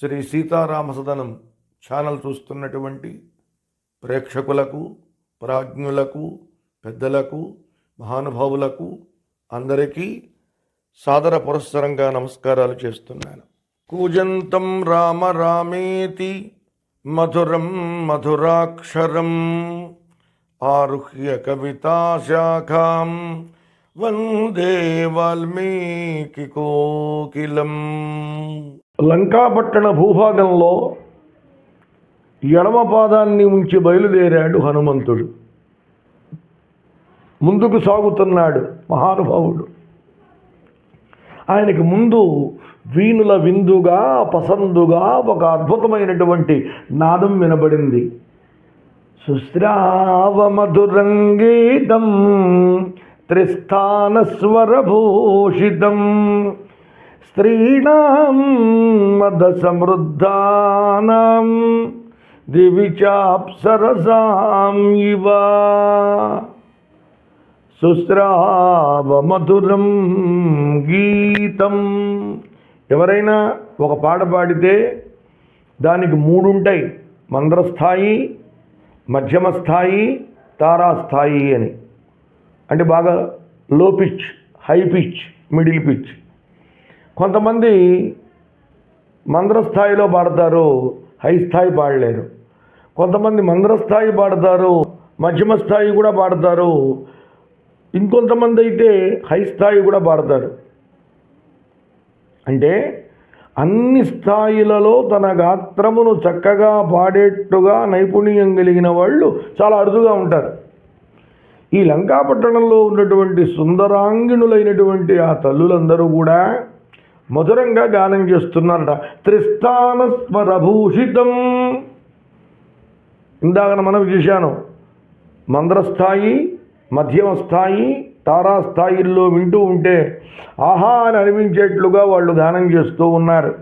Shri Sitarama సదనం channel చూస్తున్నటువంటి ప్రేక్షకులకు ప్రాజ్ఞులకు పెద్దలకు మహానుభావులకు అందరికీ సాదర పురస్సరంగా నమస్కారాలు చేస్తున్నాను. కూజంతం రామ రామేతి మధురం మధురాక్షరం ఆరుహ్య కవితాశాఖాం వందే వాల్మీకి కోకిలం. లంకాపట్టణ భూభాగంలో ఎడమ పాదాన్ని ఉంచి బయలుదేరాడు హనుమంతుడు. ముందుకు సాగుతున్నాడు మహానుభావుడు. ఆయనకి ముందు వీణుల విందుగా పసందుగా ఒక అద్భుతమైనటువంటి నాదం వినబడింది. సుశ్రావమధురంగీతం త్రిస్థానస్వరభూషితం. స్త్రీణాం మద సమృద్ధానం దివి చాప్సరసాం ఇవ. సుశ్రావమధురం గీతం. ఎవరైనా ఒక పాట పాడితే దానికి మూడు ఉంటాయి మంద్రస్థాయి మధ్యమ స్థాయి తారాస్థాయి అని. అంటే బాగా low pitch high pitch middle pitch కొంతమంది మందర స్థాయిలో పాడతారు హై స్థాయి పాడలేరు. కొంతమంది మందర స్థాయి పాడతారు మధ్యమ స్థాయి కూడా పాడతారు ఇంకొంతమంది అయితే హై స్థాయి కూడా పాడతారు. అంటే అన్ని స్థాయిలలో తన గాత్రమును చక్కగా పాడేట్టుగా నైపుణ్యం కలిగిన వాళ్ళు చాలా అరుదుగా ఉంటారు. ఈ లంకాపట్టణంలో ఉన్నటువంటి సుందరాంగిణులైనటువంటి ఆ తల్లులందరూ కూడా మధురంగా గానం చేస్తున్నారట. త్రిస్థానస్వరభూషితం. ఇందాక మనం చూశాను. మంద్రస్థాయి మధ్యమ స్థాయి తారాస్థాయిల్లో వింటూ ఉంటే ఆహా అని అనిపించేట్లుగా వాళ్ళు గానం చేస్తూ ఉన్నారు.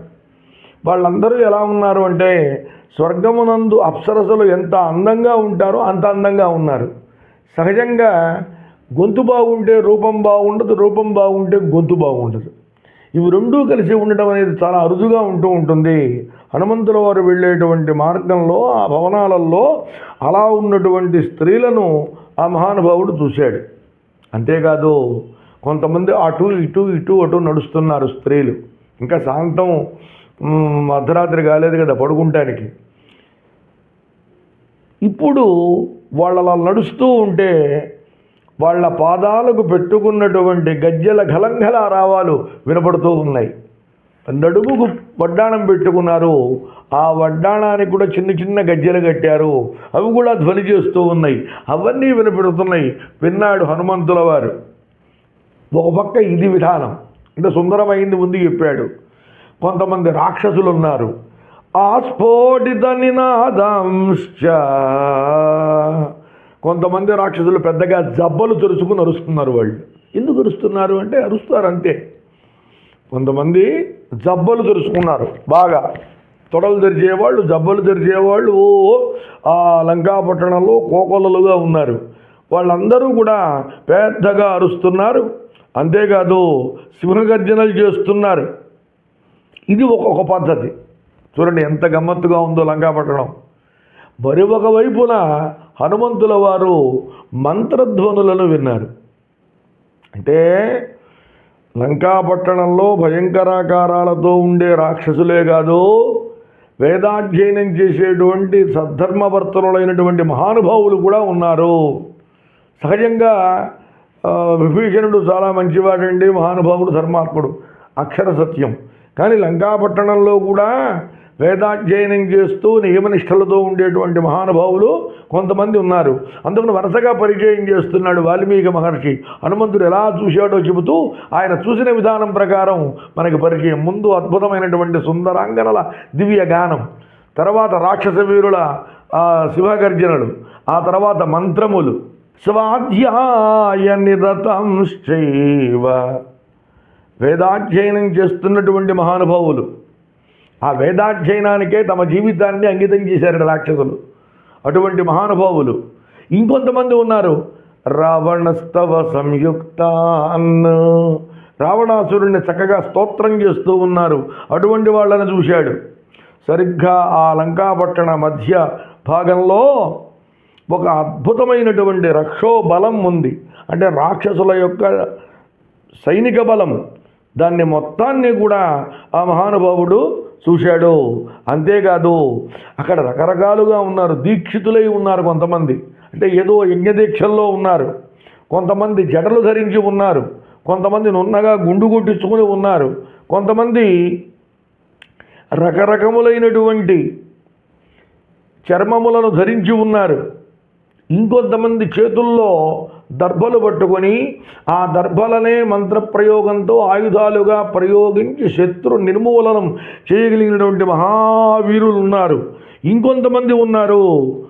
వాళ్ళందరూ ఎలా ఉన్నారు అంటే స్వర్గమునందు అప్సరసలు ఎంత అందంగా ఉంటారో అంత అందంగా ఉన్నారు. సహజంగా గొంతు బాగుంటే రూపం బాగుండదు రూపం బాగుంటే గొంతు బాగుండదు. ఇవి రెండూ కలిసి ఉండటం అనేది చాలా అరుదుగా ఉంటూ ఉంటుంది. హనుమంతుల వారు వెళ్ళేటువంటి మార్గంలో ఆ భవనాలలో అలా ఉన్నటువంటి స్త్రీలను ఆ మహానుభావుడు చూశాడు. అంతేకాదు కొంతమంది అటు ఇటు ఇటు అటు నడుస్తున్నారు స్త్రీలు. ఇంకా సాయంత్రం అర్ధరాత్రి కాలేదు కదా పడుకుంటానికి. ఇప్పుడు వాళ్ళు అలా నడుస్తూ ఉంటే వాళ్ళ పాదాలకు పెట్టుకున్నటువంటి గజ్జెల ఘలంఘల రావాలు వినపడుతూ ఉన్నాయి. నడుముకు వడ్డాణం పెట్టుకున్నారు. ఆ వడ్డాణానికి కూడా చిన్న చిన్న గజ్జెలు కట్టారు. అవి కూడా ధ్వని చేస్తూ ఉన్నాయి. అవన్నీ వినపెడుతున్నాయి. విన్నాడు హనుమంతుల వారు. ఒక పక్క ఇది విధానం. అంటే సుందరమైంది ముందు చెప్పాడు. కొంతమంది రాక్షసులు ఉన్నారు ఆస్ఫోటిత నినాదాంశ కొంతమంది రాక్షసులు పెద్దగా జబ్బలు తెరుచుకుని అరుస్తున్నారు వాళ్ళు. ఎందుకు అరుస్తున్నారు అంటే అరుస్తారు అంతే. కొంతమంది జబ్బలు తెరుచుకున్నారు బాగా. తొడలు తెరిచేవాళ్ళు జబ్బలు తెరిచేవాళ్ళు ఆ లంకాపట్టణంలో కోకొల్లలుగా ఉన్నారు. వాళ్ళందరూ కూడా పెద్దగా అరుస్తున్నారు. అంతేకాదు సింహగర్జనలు చేస్తున్నారు. ఇది ఒక్కొక్క పద్ధతి. చూడండి ఎంత గమ్మత్తుగా ఉందో లంకాపట్టణం. మరి ఒకవైపున హనుమంతుల వారు మంత్రధ్వనులను విన్నారు. అంటే లంకాపట్టణంలో భయంకరాకారాలతో ఉండే రాక్షసులే కాదు వేదాధ్యయనం చేసేటువంటి సద్ధర్మవర్తనులైనటువంటి మహానుభావులు కూడా ఉన్నారు. సహజంగా విభీషణుడు చాలా మంచివాడండి మహానుభావుడు ధర్మాత్ముడు అక్షర సత్యం. కానీ లంకాపట్టణంలో కూడా వేదాధ్యయనం చేస్తూ నియమనిష్టలతో ఉండేటువంటి మహానుభావులు కొంతమంది ఉన్నారు. అందుకని వరుసగా పరిచయం చేస్తున్నాడు వాల్మీకి మహర్షి. హనుమంతుడు ఎలా చూశాడో చెబుతూ ఆయన చూసిన విధానం ప్రకారం మనకి పరిచయం. ముందు అద్భుతమైనటువంటి సుందరాంగనల దివ్య గానం తర్వాత రాక్షస వీరుల ఆ, శివగర్జనలు ఆ తర్వాత మంత్రములు. స్వాధ్యాయ నిరతంశ్చైవ వేదాధ్యయనం చేస్తున్నటువంటి మహానుభావులు ఆ వేదాధ్యయనానికే తమ జీవితాన్ని అంకితం చేశారు రాక్షసులు. అటువంటి మహానుభావులు ఇంకొంతమంది ఉన్నారు. రావణస్తవ సంయుక్తాన్. రావణాసురుణ్ణి చక్కగా స్తోత్రం చేస్తూ ఉన్నారు. అటువంటి వాళ్ళని చూశాడు. సరిగ్గా ఆ లంకాపట్టణ మధ్య భాగంలో ఒక అద్భుతమైనటువంటి రక్షో బలం ఉంది. అంటే రాక్షసుల యొక్క సైనిక బలం. దాన్ని మొత్తాన్ని కూడా ఆ మహానుభావుడు చూశాడు. అంతేకాదు అక్కడ రకరకాలుగా ఉన్నారు. దీక్షితులై ఉన్నారు కొంతమంది. అంటే ఏదో యజ్ఞదీక్షల్లో ఉన్నారు. కొంతమంది జడలు ధరించి ఉన్నారు. కొంతమంది నున్నగా గుండు కొట్టించుకుని ఉన్నారు. కొంతమంది రకరకములైనటువంటి చర్మములను ధరించి ఉన్నారు. ఇంకొంతమంది చేతుల్లో దర్భలు పట్టుకొని ఆ దర్భలనే మంత్రప్రయోగంతో ఆయుధాలుగా ప్రయోగించి శత్రు నిర్మూలనం చేయగలిగినటువంటి మహావీరులు ఉన్నారు. ఇంకొంతమంది ఉన్నారు.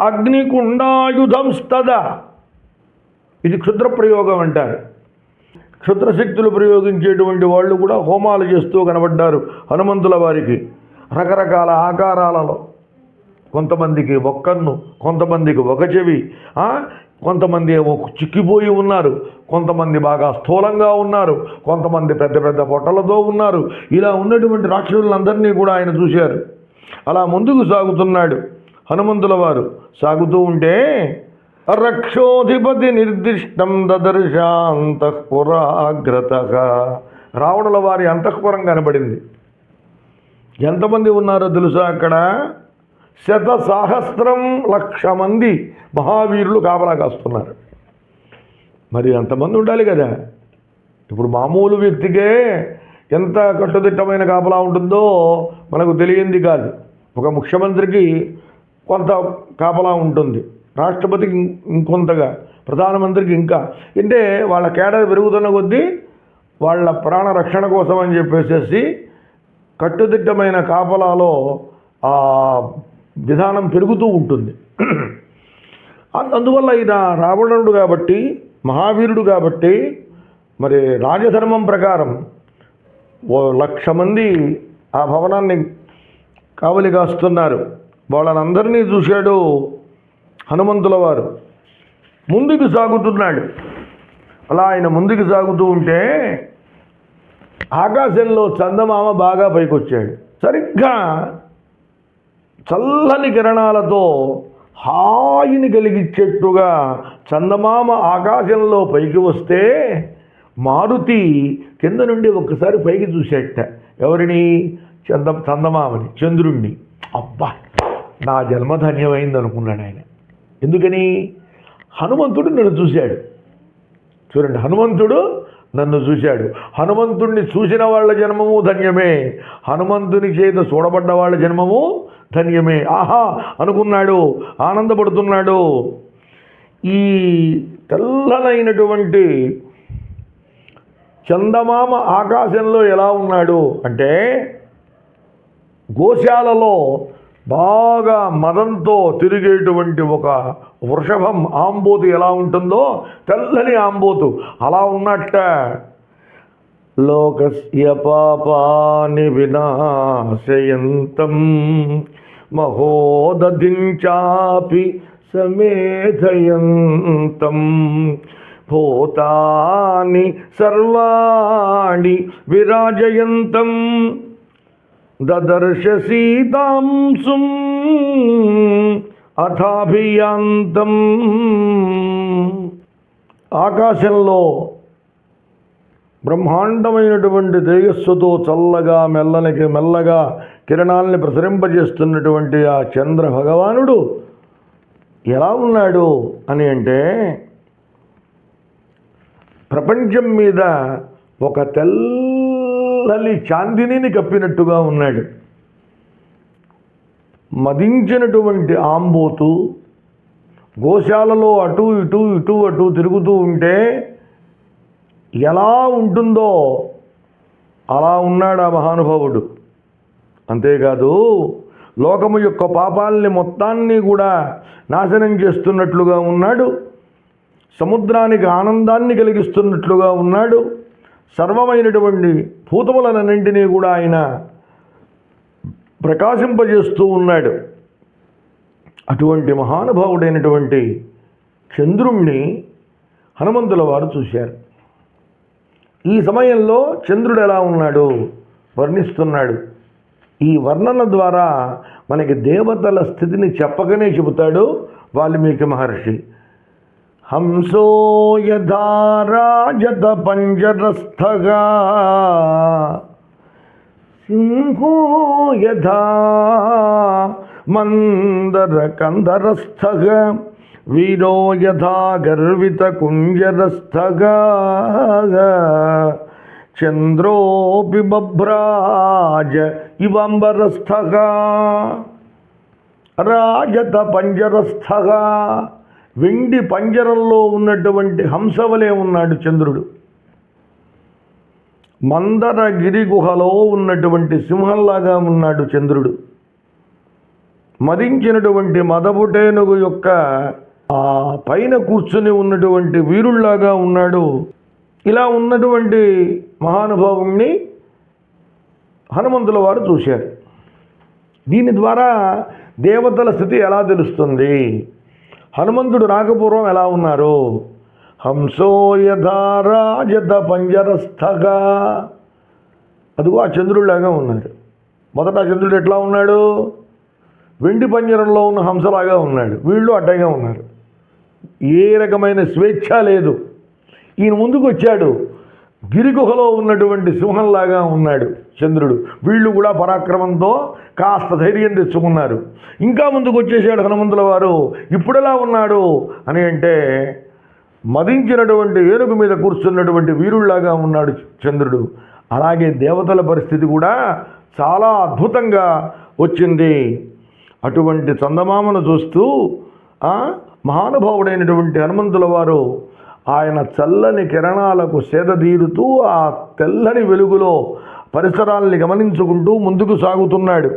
అగ్నికుండాయుధం స్తద ఇది క్షుద్ర ప్రయోగం అంటారు. క్షుద్రశక్తులు ప్రయోగించేటువంటి వాళ్ళు కూడా హోమాలు చేస్తూ కనబడ్డారు హనుమంతుల వారికి. రకరకాల ఆకారాలలో. కొంతమందికి ఒక్కన్ను కొంతమందికి ఒక చెవి కొంతమంది ఏమో చిక్కిపోయి ఉన్నారు కొంతమంది బాగా స్థూలంగా ఉన్నారు కొంతమంది పెద్ద పెద్ద పొట్టలతో ఉన్నారు. ఇలా ఉన్నటువంటి రాక్షసులందరినీ కూడా ఆయన చూశారు. అలా ముందుకు సాగుతున్నాడు హనుమంతుల వారు. సాగుతూ ఉంటే రక్షోధిపతి నిర్దిష్టం దదర్శాంతఃపురాగ్రత. రావణుల వారి అంతఃపురం కనబడింది. ఎంతమంది ఉన్నారో తెలుసా అక్కడ? శత సహస్రం లక్ష మంది మహావీరులు కాపలా కాస్తున్నారు. మరి అంతమంది ఉండాలి కదా. ఇప్పుడు మామూలు వ్యక్తికే ఎంత కట్టుదిట్టమైన కాపలా ఉంటుందో మనకు తెలియంది కాదు. ఒక ముఖ్యమంత్రికి కొంత కాపలా ఉంటుంది. రాష్ట్రపతికి ఇం- ఇంకొంతగా ప్రధానమంత్రికి ఇంకా. అంటే వాళ్ళ కేడర్ పెరుగుతున్న కొద్దీ వాళ్ళ ప్రాణ రక్షణ కోసం అని చెప్పేసేసి కట్టుదిట్టమైన కాపలాలో విధానం పెరుగుతూ ఉంటుంది. అందువల్ల ఈయన రావణుడు కాబట్టి మహావీరుడు కాబట్టి మరి రాజధర్మం ప్రకారం ఓ లక్ష మంది ఆ భవనాన్ని కావలి కాస్తున్నారు. వాళ్ళనందరినీ చూశాడు హనుమంతుల వారు. ముందుకు సాగుతున్నాడు. అలా ఆయన ముందుకు సాగుతూ ఉంటే ఆకాశంలో చందమామ బాగా పైకొచ్చాడు. సరిగ్గా చల్లని కిరణాలతో హాయిని కలిగించేట్టుగా చందమామ ఆకాశంలో పైకి వస్తే మారుతి కింద నుండి ఒక్కసారి పైకి చూసేట. ఎవరిని? చంద చందమామని చంద్రుణ్ణి. అబ్బా నా జన్మధన్యమైంది అనుకున్నాడు ఆయన. ఎందుకని? హనుమంతుడు నన్ను చూశాడు. చూడండి హనుమంతుడు నన్ను చూశాడు. హనుమంతుణ్ణి చూసిన వాళ్ళ జన్మము ధన్యమే. హనుమంతుని చేత చూడబడ్డ వాళ్ళ జన్మము ధన్యమే. ఆహా అనుకున్నాడు ఆనందపడుతున్నాడు. ఈ తెల్లనైనటువంటి చందమామ ఆకాశంలో ఎలా ఉన్నాడు అంటే గోశాలలో బాగా మదంతో తిరిగేటువంటి ఒక వృషభం ఆంబోతు ఎలా ఉంటుందో తెల్లని ఆంబోతు. అలా ఉన్నట్ట. లోకస్య పాపాని వినాశయంతం మహోదధించాపి సమేధయంతం. భూతాని సర్వాణి విరాజయంతం. దదర్శ సీతాంశుం అథాభియాంతం. ఆకాశంలో బ్రహ్మాండమైనటువంటి తేజస్సుతో చల్లగా మెల్లనికి మెల్లగా కిరణాల్ని ప్రసరింపజేస్తున్నటువంటి ఆ చంద్ర భగవానుడు ఎలా ఉన్నాడు అని అంటే ప్రపంచం మీద ఒక తల్లి చాందినిని కప్పినట్టుగా ఉన్నాడు. మదించినటువంటి ఆంబోతు గోశాలలో అటు ఇటు ఇటు అటు తిరుగుతూ ఉంటే ఎలా ఉంటుందో అలా ఉన్నాడు ఆ మహానుభావుడు. అంతేకాదు లోకము యొక్క పాపాల్ని మొత్తాన్ని కూడా నాశనం చేస్తున్నట్లుగా ఉన్నాడు. సముద్రానికి ఆనందాన్ని కలిగిస్తున్నట్లుగా ఉన్నాడు. సర్వమైనటువంటి భూతములనన్నింటినీ కూడా ఆయన ప్రకాశింపజేస్తూ ఉన్నాడు. అటువంటి మహానుభావుడైనటువంటి చంద్రుణ్ణి హనుమంతుల వారు చూశారు. ఈ సమయంలో చంద్రుడు ఎలా ఉన్నాడు? వర్ణిస్తున్నాడు. ఈ వర్ణన ద్వారా మనకి దేవతల స్థితిని చెప్పకనే చెబుతాడు వాల్మీకి మహర్షి. హంసో యథా రాజత పంజరస్థగా. సింహో యథా మందర కందరస్థగ. వీరో యథా గర్విత కుంజరస్థగా. చంద్రోపి బభ్రాజ ఇవంబరస్థగా. రాజత పంజరస్థగా. వెండి పంజరంలో ఉన్నటువంటి హంసవలే ఉన్నాడు చంద్రుడు. మందరగిరి గుహలో ఉన్నటువంటి సింహంలాగా ఉన్నాడు చంద్రుడు. మదించినటువంటి మదపుటేనుగు యొక్క ఆ పైన కూర్చుని ఉన్నటువంటి వీరుళ్ళాగా ఉన్నాడు. ఇలా ఉన్నటువంటి మహానుభావుణ్ణి హనుమంతుల వారు చూశారు. దీని ద్వారా దేవతల స్థితి ఎలా తెలుస్తుంది? హనుమంతుడు రాకపూర్వం ఎలా ఉన్నారు? హంసో పంజరస్థగా అదిగో ఆ చంద్రుడిలాగా ఉన్నారు మొదట ఆ చంద్రుడు ఎట్లా ఉన్నాడు? వెండి పంజరంలో ఉన్న హంసలాగా ఉన్నాడు. వీళ్ళు అడ్డంగా ఉన్నారు. ఏ రకమైన స్వేచ్ఛ లేదు. ఈయన ముందుకు వచ్చాడు గిరిగుహలో ఉన్నటువంటి సింహంలాగా ఉన్నాడు చంద్రుడు. వీళ్ళు కూడా పరాక్రమంతో కాస్త ధైర్యం తెచ్చుకున్నారు. ఇంకా ముందుకు వచ్చేసాడు హనుమంతుల వారు. ఇప్పుడెలా ఉన్నాడు? అని అంటే మదించినటువంటి ఏనుగు మీద కూర్చున్నటువంటి వీరుళ్ళాగా ఉన్నాడు చంద్రుడు. అలాగే దేవతల పరిస్థితి కూడా చాలా అద్భుతంగా వచ్చింది. అటువంటి చందమామను చూస్తూ మహానుభావుడైనటువంటి హనుమంతుల వారు ఆయన చల్లని కిరణాలకు సేదదీరుతూ ఆ తెల్లని వెలుగులో పరిసరాల్ని గమనించుకుంటూ ముందుకు సాగుతున్నాడు.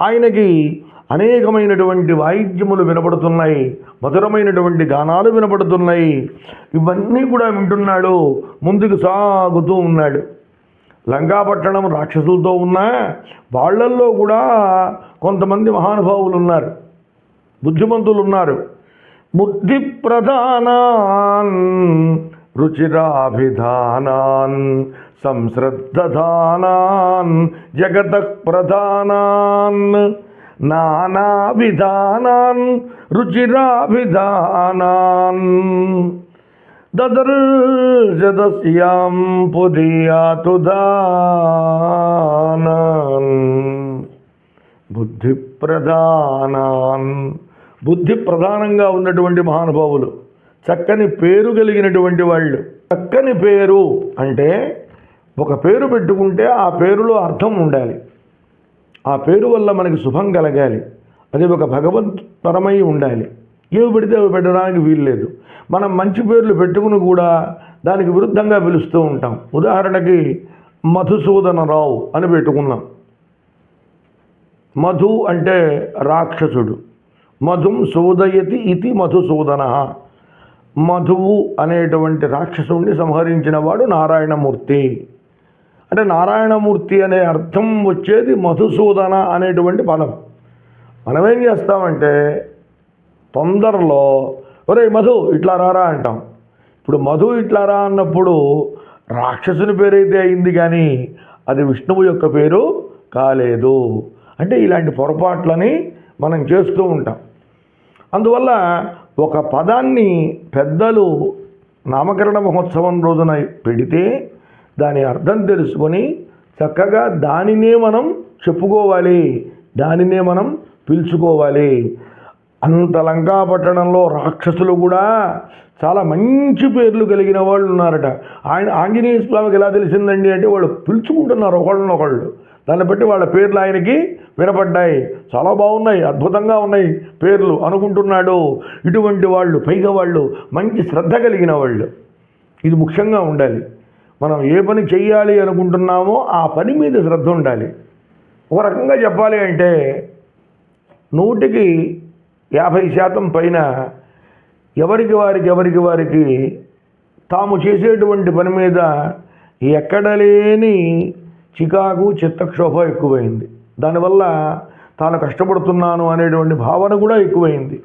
ఆయనకి అనేకమైనటువంటి వాయిద్యములు వినపడుతున్నాయి మధురమైనటువంటి గానాలు వినపడుతున్నాయి ఇవన్నీ కూడా వింటున్నాడు ముందుకు సాగుతూ ఉన్నాడు. లంకాపట్టణం రాక్షసులతో ఉన్నా వాళ్ళల్లో కూడా కొంతమంది మహానుభావులు ఉన్నారు బుద్ధిమంతులు ఉన్నారు. बुद्धिप्रदानान् रुचिराभिधानान् संसृद्धधानान् जगतः प्रधानान् नानाभिधानान् रुचिराभिधानान्। ददर्शदस्यां पुदीयातु दानान् बुद्धिप्रदानान् బుద్ధి ప్రధానంగా ఉన్నటువంటి మహానుభావులు. చక్కని పేరు కలిగినటువంటి వాళ్ళు. చక్కని పేరు అంటే ఒక పేరు పెట్టుకుంటే ఆ పేరులో అర్థం ఉండాలి. ఆ పేరు వల్ల మనకి శుభం కలగాలి. అది ఒక భగవత్పరమై ఉండాలి. ఏవి పెడితే అవి పెట్టడానికి వీల్లేదు మనం మంచి పేర్లు పెట్టుకుని కూడా దానికి విరుద్ధంగా పిలుస్తూ ఉంటాం. ఉదాహరణకి మధుసూదనరావు అని పెట్టుకున్నాం. మధు అంటే రాక్షసుడు. మధుం సోదయతి ఇది మధుసూదన. మధువు అనేటువంటి రాక్షసుణ్ణి సంహరించిన వాడు నారాయణమూర్తి. అంటే నారాయణమూర్తి అనే అర్థం వచ్చేది మధుసూదన అనేటువంటి పదం. మనం ఏం చేస్తామంటే తొందరలో ఒరే మధు ఇట్లా రారా అంటాం. ఇప్పుడు మధు ఇట్లా రా అన్నప్పుడు రాక్షసుని పేరైతే అయింది కానీ అది విష్ణువు యొక్క పేరు కాలేదు. అంటే ఇలాంటి పొరపాట్లని మనం చేస్తూ ఉంటాం. అందువల్ల ఒక పదాన్ని పెద్దలు నామకరణ మహోత్సవం రోజున పెడితే దాని అర్థం తెలుసుకొని చక్కగా దానినే మనం చెప్పుకోవాలి దానినే మనం పిలుచుకోవాలి. అంత లంకాపట్టణంలో రాక్షసులు కూడా చాలా మంచి పేర్లు కలిగిన వాళ్ళు ఉన్నారట. ఆయన ఆంజనేయ స్వామికి ఎలా తెలిసిందండి అంటే వాళ్ళు పిలుచుకుంటున్నారు ఒకళ్ళనొకళ్ళు. దాన్ని బట్టి వాళ్ళ పేర్లు ఆయనకి వినపడ్డాయి చాలా బాగున్నాయి అద్భుతంగా ఉన్నాయి పేర్లు అనుకుంటున్నాడు. ఇటువంటి వాళ్ళు పైగా వాళ్ళు మంచి శ్రద్ధ కలిగిన వాళ్ళు. ఇది ముఖ్యంగా ఉండాలి. మనం ఏ పని చేయాలి అనుకుంటున్నామో ఆ పని మీద శ్రద్ధ ఉండాలి. ఒక రకంగా చెప్పాలి అంటే నూటికి యాభై శాతం పైన ఎవరికి వారికి ఎవరికి వారికి తాము చేసేటువంటి పని మీద ఎక్కడ లేని చికాకు చిత్తక్షోభ ఎక్కువైంది. దానివల్ల తాను కష్టపడుతున్నాను అనేటువంటి భావన కూడా ఎక్కువైంది.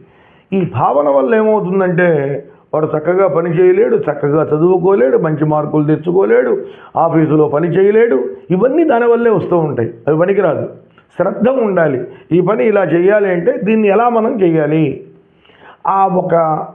ఈ భావన వల్ల ఏమవుతుందంటే వాడు చక్కగా పని చేయలేడు చక్కగా చదువుకోలేడు మంచి మార్కులు తెచ్చుకోలేడు ఆఫీసులో పని చేయలేడు ఇవన్నీ దానివల్లే వస్తూ ఉంటాయి. అవి పనికిరాదు. శ్రద్ధ ఉండాలి. ఈ పని ఇలా చేయాలి అంటే దీన్ని ఎలా మనం చేయాలి? ఆ ఒక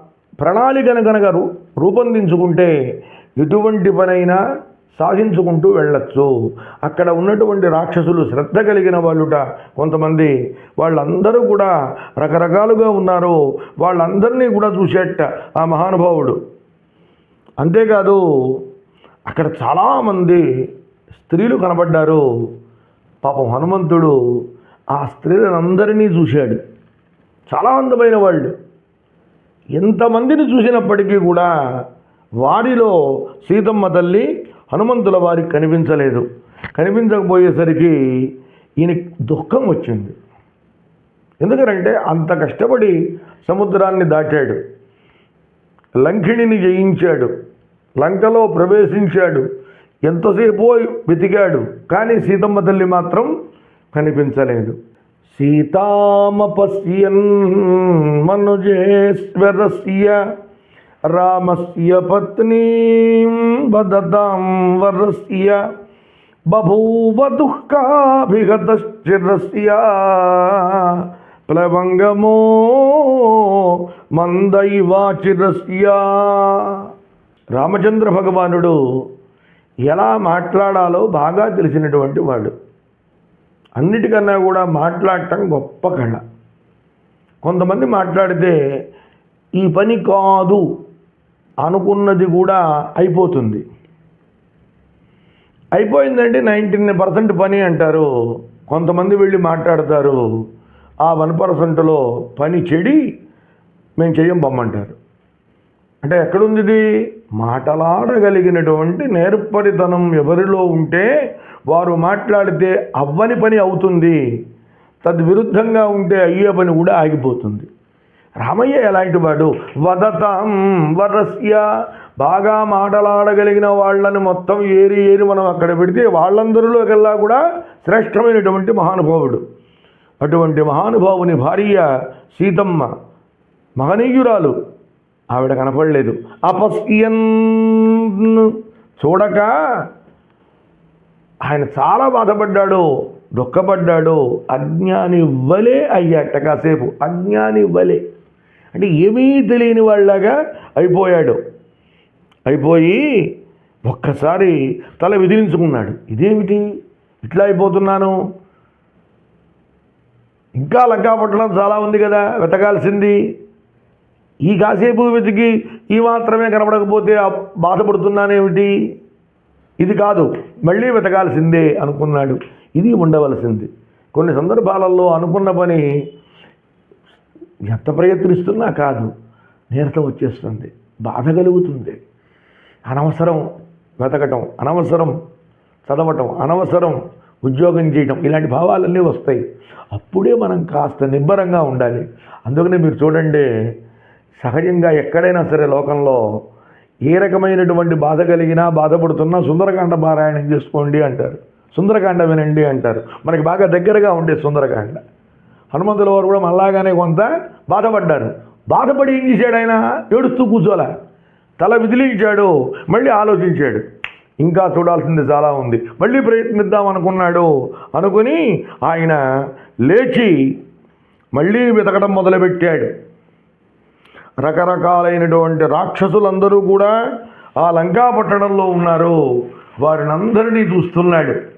ప్రణాళికను కనుక రూ రూపొందించుకుంటే ఎటువంటి పనైనా సాధించుకుంటూ వెళ్ళొచ్చు. అక్కడ ఉన్నటువంటి రాక్షసులు శ్రద్ధ కలిగిన వాళ్ళుట కొంతమంది. వాళ్ళందరూ కూడా రకరకాలుగా ఉన్నారు. వాళ్ళందరినీ కూడా చూసేట ఆ మహానుభావుడు. అంతేకాదు అక్కడ చాలామంది స్త్రీలు కనబడ్డారు. పాపం హనుమంతుడు ఆ స్త్రీలందరినీ చూశాడు. చాలా అందమైన వాళ్ళు. ఎంతమందిని చూసినప్పటికీ కూడా వారిలో సీతమ్మ తల్లి హనుమంతుల వారికి కనిపించలేదు. కనిపించకపోయేసరికి ఈయన దుఃఖం వచ్చింది. ఎందుకంటే అంత కష్టపడి సముద్రాన్ని దాటాడు. లంకిణిని జయించాడు. లంకలో ప్రవేశించాడు. ఎంతసేపు వెతికాడు. కానీ సీతమ్మ తల్లి మాత్రం కనిపించలేదు. సీతామపశ్యన్ మనుజేశ్వరస్య రామస్య పత్నీ వదతాం వరస్య బభూవ దుఃఖాభిగతశ్చిరస్య ప్లవంగమో మందైవాచిరస్య. రామచంద్ర భగవానుడు ఎలా మాట్లాడాలో బాగా తెలిసినటువంటి వాడు. అన్నిటికన్నా కూడా మాట్లాడటం గొప్ప కళ. కొంతమంది మాట్లాడితే ఈ పని కాదు అనుకున్నది కూడా అయిపోతుంది. అయిపోయిందంటే నైంటీన్ పర్సెంట్ పని అంటారు. కొంతమంది వెళ్ళి మాట్లాడతారు. ఆ వన్ పర్సెంట్లో పని చెడి మేము చెయ్యం పొమ్మంటారు అంటే ఎక్కడుంది ఇది మాటలాడగలిగినటువంటి నేర్పరితనం ఎవరిలో ఉంటే వారు మాట్లాడితే అవ్వని పని అవుతుంది. తద్విరుద్ధంగా ఉంటే అయ్యే పని కూడా ఆగిపోతుంది. రామయ్య ఎలాంటి వాడు? వదతాం వరస్య బాగా మాటలాడగలిగిన వాళ్ళని మొత్తం ఏరి ఏరి మనం అక్కడ పెడితే వాళ్ళందరిలోకెల్లా కూడా శ్రేష్టమైనటువంటి మహానుభావుడు. అటువంటి మహానుభావుని భార్య సీతమ్మ మహనీయురాలు. ఆవిడ కనపడలేదు. అపస్యన్. చూడక ఆయన చాలా బాధపడ్డాడు దుఃఖపడ్డాడు. అజ్ఞాని వలే అయ్యాట కాసేపు. అజ్ఞాని వలే. అంటే ఏమీ తెలియని వాళ్ళగా అయిపోయాడు. అయిపోయి ఒక్కసారి తల విదిలించుకున్నాడు. ఇదేమిటి? ఇట్లా అయిపోతున్నాను. ఇంకా లంకాపట్టణం చాలా ఉంది కదా వెతకాల్సింది. ఈ కాసేపు వెతికి ఈ మాత్రమే కనపడకపోతే బాధపడుతున్నానేమిటి? ఇది కాదు మళ్ళీ వెతకాల్సిందే అనుకున్నాడు. ఇది ఉండవలసింది. కొన్ని సందర్భాలలో అనుకున్న పని ఎంత ప్రయత్నిస్తున్నా కాదు నీరసం వచ్చేస్తుంది బాధ కలుగుతుంది. అనవసరం వెతకటం అనవసరం చదవటం అనవసరం ఉద్యోగం చేయటం ఇలాంటి భావాలన్నీ వస్తాయి. అప్పుడే మనం కాస్త నిబ్బరంగా ఉండాలి. అందుకనే మీరు చూడండి సహజంగా ఎక్కడైనా సరే లోకంలో ఏ రకమైనటువంటి బాధ కలిగినా బాధపడుతున్నా సుందరకాండ పారాయణం చేసుకోండి అంటారు. సుందరకాండ వినండి అంటారు. మనకి బాగా దగ్గరగా ఉండే సుందరకాండ. హనుమంతుల వారు కూడా మళ్ళాగానే కొంత బాధపడ్డారు. బాధపడి ఏం చేశాడు ఆయన? ఏడుస్తూ కూర్చోలే. తల విదిలించాడు. మళ్ళీ ఆలోచించాడు. ఇంకా చూడాల్సింది చాలా ఉంది. మళ్ళీ ప్రయత్నిద్దాం అనుకున్నాడు. అనుకుని ఆయన లేచి మళ్ళీ వెతకడం మొదలుపెట్టాడు. రకరకాలైనటువంటి రాక్షసులందరూ కూడా ఆ లంకా పట్టణంలో ఉన్నారు. వారిని అందరినీ చూస్తున్నాడు.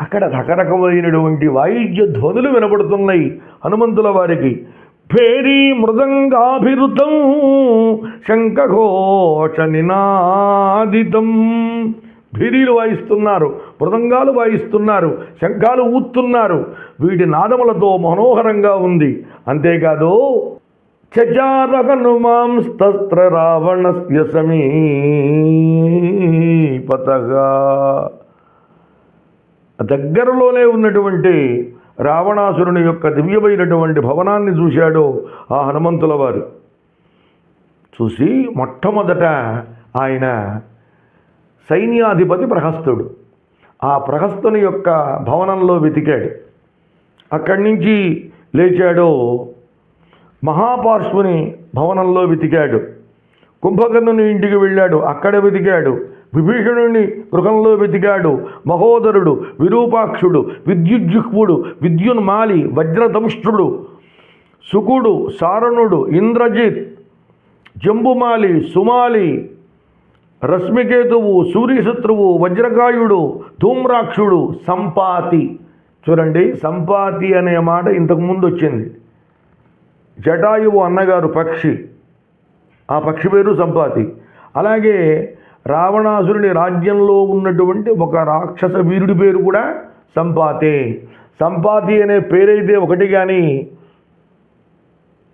అక్కడ రకరకమైనటువంటి వాయిద్య ధ్వనులు వినపడుతున్నాయి. హనుమంతుల వారికి భేరీ మృదంగాభిరుతం శంఖఘోష నినాదితం. భీరీలు వాయిస్తున్నారు మృదంగాలు వాయిస్తున్నారు శంఖాలు ఊత్తున్నారు. వీటి నాదములతో మనోహరంగా ఉంది. అంతేకాదు చచారనుమాంస్త్ర రావణస్య సమీపతగా దగ్గరలోనే ఉన్నటువంటి రావణాసురుని యొక్క దివ్యమైనటువంటి భవనాన్ని చూశాడు ఆ హనుమంతుల వారు. చూసి మొట్టమొదట ఆయన సైన్యాధిపతి ప్రహస్తుడు. ఆ ప్రహస్తుని యొక్క భవనంలో వెతికాడు. అక్కడి నుంచి లేచాడు మహాపార్శ్వుని భవనంలో వెతికాడు. కుంభకర్ణుని ఇంటికి వెళ్ళాడు. అక్కడ వెతికాడు. విభీషణుని గృహంలో వెతికాడు మహోదరుడు విరూపాక్షుడు విద్యుజ్జుహ్వుడు విద్యున్మాలి వజ్రదంష్ట్రుడు సుకుడు సారణుడు ఇంద్రజిత్ జంబుమాలి సుమాలి రశ్మికేతువు సూర్యశత్రువు వజ్రకాయుడు ధూమ్రాక్షుడు సంపాతి. చూడండి సంపాతి అనే మాట ఇంతకుముందు వచ్చింది. జటాయువు అన్నగారు పక్షి. ఆ పక్షి పేరు సంపాతి. అలాగే రావణాసురుని రాజ్యంలో ఉన్నటువంటి ఒక రాక్షస వీరుడి పేరు కూడా సంపాతి. సంపాతి అనే పేరైతే ఒకటి కానీ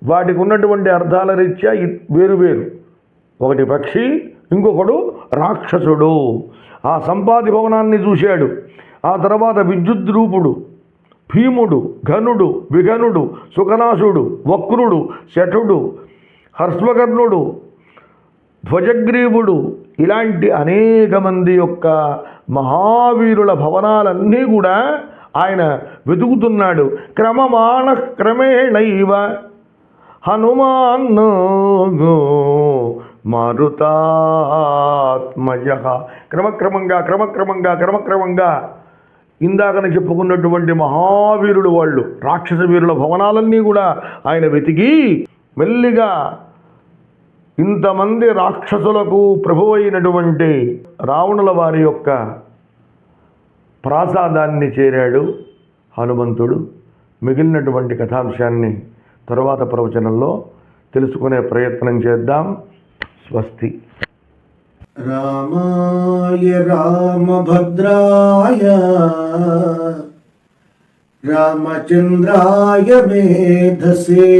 వాటికి ఉన్నటువంటి అర్థాల రీత్యా వేరు వేరు. ఒకటి పక్షి ఇంకొకడు రాక్షసుడు. ఆ సంపాతి భవనాన్ని చూశాడు. ఆ తర్వాత విద్యుద్రూపుడు భీముడు ఘనుడు విఘనుడు సుఖనాసుడు వక్రుడు శఠుడు హర్స్వకర్ణుడు ధ్వజగ్రీవుడు ఇలాంటి అనేక మంది యొక్క మహావీరుల భవనాలన్నీ కూడా ఆయన వెతుకుతున్నాడు. క్రమమాణ క్రమేణైవ హనుమాన్ మరుతాత్మయ. క్రమక్రమంగా క్రమక్రమంగా క్రమక్రమంగా ఇందాకన చెప్పుకున్నటువంటి మహావీరుడు వాళ్ళు రాక్షస వీరుల భవనాలన్నీ కూడా ఆయన వెతికి మెల్లిగా ఇంతమంది రాక్షసులకు ప్రభు అయినటువంటి రావణుల వారి యొక్క ప్రాసాదాన్ని చేరాడు హనుమంతుడు. మిగిలినటువంటి కథాంశాన్ని తరువాత ప్రవచనంలో తెలుసుకునే ప్రయత్నం చేద్దాం. స్వస్తి. రామాయ రామభద్రాయ రామచంద్రాయ మేధసే.